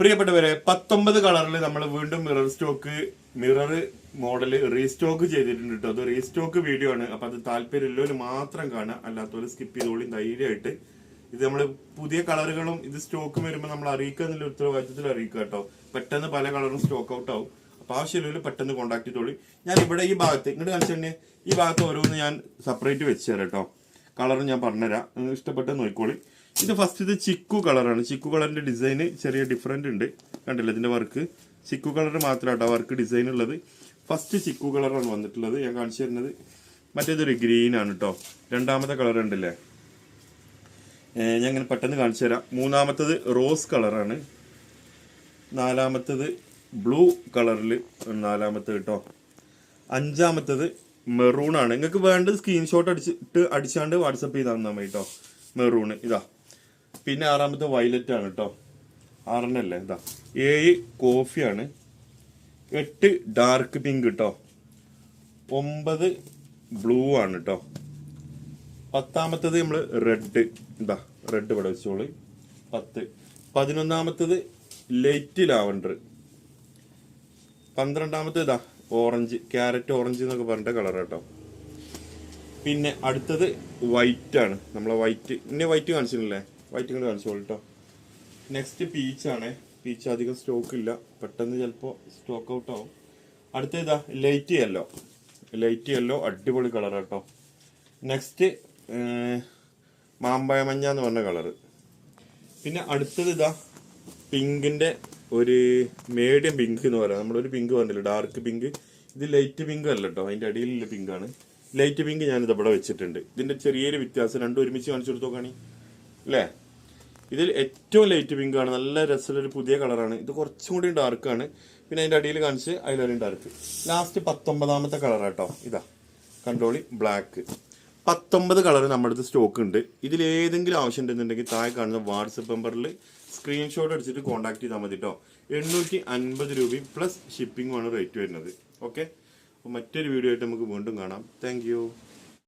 പ്രിയപ്പെട്ടവരെ പത്തൊമ്പത് കളറിൽ നമ്മൾ വീണ്ടും mirror stock mirror model restock ചെയ്തിട്ടുണ്ട് കേട്ടോ അത് റീസ്റ്റോക്ക് വീഡിയോ ആണ്. അപ്പൊ അത് താല്പര്യമുള്ളവര് മാത്രം കാണുക. അല്ലാത്തവര് സ്കിപ്പ് ചെയ്തോളി ധൈര്യമായിട്ട്. ഇത് നമ്മൾ പുതിയ കളറുകളും ഇത് സ്റ്റോക്കും വരുമ്പോൾ നമ്മൾ അറിയിക്കുക എന്നുള്ള ഉത്തരവാദിത്തത്തിൽ അറിയിക്കുക കേട്ടോ പെട്ടെന്ന് പല കളറും സ്റ്റോക്ക് ഔട്ട് ആവും. അപ്പൊ ആവശ്യമില്ലവര് പെട്ടെന്ന് കോൺടാക്ട് ചെയ്തോളി. ഞാൻ ഇവിടെ ഈ ഭാഗത്ത് ഇങ്ങോട്ട് കാണിച്ചു ഈ ഭാഗത്ത് ഓരോന്ന് ഞാൻ സെപ്പറേറ്റ് വെച്ച് തരാം കേട്ടോ കളർ ഞാൻ പറഞ്ഞുതരാം. ഇഷ്ടപ്പെട്ട് നോക്കിക്കോളി. ഇത് ഫസ്റ്റ് ഇത് ചിക്കു കളറാണ് ചിക്കു കളറിന്റെ ഡിസൈൻ ചെറിയ ഡിഫറെന്റ് ഉണ്ട്. കണ്ടില്ല ഇതിന്റെ വർക്ക് ചിക്കു കളർ മാത്രമാട്ടോ വർക്ക് ഡിസൈൻ ഉള്ളത്. ഫസ്റ്റ് ചിക്കു കളറാണ് വന്നിട്ടുള്ളത്. ഞാൻ കാണിച്ചു തരുന്നത്. മറ്റേതൊരു ഗ്രീൻ ആണ് കേട്ടോ രണ്ടാമത്തെ കളർ ഉണ്ടല്ലേ ഞാൻ ഇങ്ങനെ പെട്ടെന്ന് കാണിച്ചു തരാം. മൂന്നാമത്തത് റോസ് കളറാണ് നാലാമത്തത് ബ്ലൂ കളറിൽ നാലാമത്തത് കേട്ടോ അഞ്ചാമത്തത് മെറൂൺ ആണ്. നിങ്ങൾക്ക് വേണ്ടത് സ്ക്രീൻഷോട്ട് അടിച്ചിട്ട് അടിച്ചാണ്ട് വാട്സപ്പ് ചെയ്താൽ തന്നാൽ കേട്ടോ മെറൂൺ ഇതാ. പിന്നെ ആറാമത്തെ വയലറ്റ് ആണ് കേട്ടോ ആറെണ്ണല്ലേ ഇതാ. ഏഴ് കോഫിയാണ് എട്ട് ഡാർക്ക് പിങ്ക് കേട്ടോ ഒമ്പത് ബ്ലൂ ആണ് കേട്ടോ പത്താമത്തത് നമ്മൾ റെഡ് ഇതാ റെഡ് ഇവിടെ വെച്ചോൾ. പത്ത്. പതിനൊന്നാമത്തത് ലൈറ്റ് ലാവണ്ടർ പന്ത്രണ്ടാമത്തെ ഇതാ ഓറഞ്ച് ക്യാരറ്റ് ഓറഞ്ച് എന്നൊക്കെ പറഞ്ഞിട്ട് കളർ കേട്ടോ പിന്നെ അടുത്തത് വൈറ്റ് ആണ്. നമ്മളെ വൈറ്റ് ഇന്നെ വൈറ്റ് കാണിച്ചിട്ടില്ലേ? വൈറ്റ് കളർ കാണിച്ചോളൂ കേട്ടോ നെക്സ്റ്റ് പീച്ച് ആണ്. പീച്ച് അധികം സ്റ്റോക്ക് ഇല്ല. പെട്ടെന്ന് ചിലപ്പോൾ സ്റ്റോക്ക് ഔട്ട് ആവും. അടുത്ത ഇതാ ലൈറ്റ് യെല്ലോ ലൈറ്റ് യെല്ലോ അടിപൊളി കളർ കേട്ടോ നെക്സ്റ്റ് മാമ്പഴ മഞ്ഞ എന്ന് പറഞ്ഞ കളർ പിന്നെ അടുത്തത് ഇതാ പിങ്കിന്റെ ഒരു മീഡിയം പിങ്ക് എന്ന് പറയാം. നമ്മളൊരു പിങ്ക് പറഞ്ഞില്ല ഡാർക്ക് പിങ്ക് ഇത് ലൈറ്റ് പിങ്ക് അല്ല കേട്ടോ അതിന്റെ അടിയിലുള്ള പിങ്കാണ് ലൈറ്റ് പിങ്ക് ഞാനിത് ഇവിടെ വെച്ചിട്ടുണ്ട്. ഇതിന്റെ ചെറിയൊരു വ്യത്യാസം രണ്ടും ഒരുമിച്ച് കാണിച്ചു കൊടുത്തു നോക്കാണി. അല്ലേ ഇതിൽ ഏറ്റവും ലൈറ്റ് പിങ്ക് ആണ്. നല്ല രസമുള്ളൊരു പുതിയ കളറാണ് ഇത് കുറച്ചും കൂടി ഡാർക്കാണ് പിന്നെ അതിന്റെ അടിയിൽ കാണിച്ച് അതിലൊരു ഡാർക്ക് ലാസ്റ്റ് പത്തൊമ്പതാമത്തെ കളറാട്ടോ ഇതാ. കണ്ടോളി? ബ്ലാക്ക് പത്തൊമ്പത് കളർ നമ്മുടെ അടുത്ത് സ്റ്റോക്ക് ഉണ്ട്. ഇതിൽ ഏതെങ്കിലും ആവശ്യം ഉണ്ടെന്നുണ്ടെങ്കിൽ താഴെ കാണുന്ന വാട്സപ്പ് നമ്പറിൽ സ്ക്രീൻഷോട്ട് അടിച്ചിട്ട് കോൺടാക്ട് ചെയ്താൽ മതി കേട്ടോ എണ്ണൂറ്റി അൻപത് രൂപയും പ്ലസ് ഷിപ്പിംഗുമാണ് റേറ്റ് വരുന്നത്. ഓക്കെ അപ്പോൾ മറ്റൊരു വീഡിയോ ആയിട്ട് നമുക്ക് വീണ്ടും കാണാം. താങ്ക്